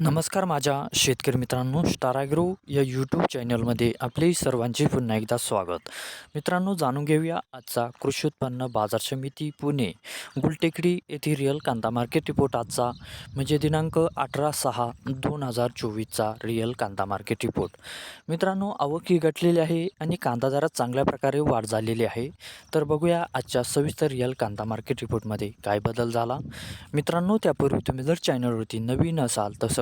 नमस्कार माझ्या शेतकरी मित्रांनो स्टाराग्रो या यूट्यूब चॅनलमध्ये आपले सर्वांचे पुन्हा एकदा स्वागत. मित्रांनो जाणून घेऊया आजचा कृषी उत्पन्न बाजार समिती पुणे गुलटेकडी येथील रिअल कांदा मार्केट रिपोर्ट आजचा म्हणजे दिनांक अठरा सहा दोन हजार चोवीसचा रिअल कांदा मार्केट रिपोर्ट मित्रांनो आवक ही घटलेली आहे आणि कांदा दरात चांगल्या प्रकारे वाढ झालेली आहे. तर बघूया आजच्या सविस्तर रिअल कांदा मार्केट रिपोर्टमध्ये काय बदल झाला. मित्रांनो त्यापूर्वी तुम्ही जर चॅनलवरती नवीन असाल तसं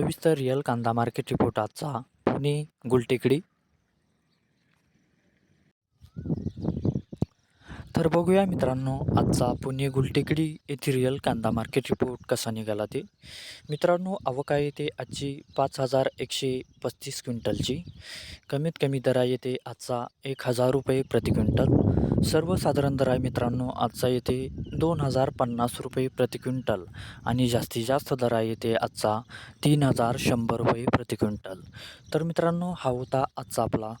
सविस्तर रिअल कांदा मार्केट रिपोर्ट आजचा. पुणे गुलटेकडी. तर बघूया मित्रांनो आजचा पुणे गुलटेकडी एथिरियल कांदा मार्केट रिपोर्ट कसा निघाला ते. मित्रांनो आवक आहे ते आजची पाच हजार एकशे पस्तीस क्विंटलची. कमीत कमी दर आहे येते आजचा एक हजार रुपये प्रति क्विंटल. सर्वसाधारण दर आहे मित्रांनो आजचा येते दोन हजार पन्नास रुपये प्रति क्विंटल. आणि जास्तीत जास्त दर आहे येते आजचा तीन हजार शंभर रुपये प्रति क्विंटल. तर मित्रांनो हा होता आजचा आपला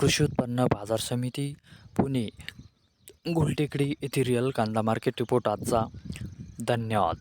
कृषी उत्पन्न बाजार समिती पुणे. गुलटेकडी येथे रिअल कांदा मार्केट रिपोर्ट आजचा. धन्यवाद.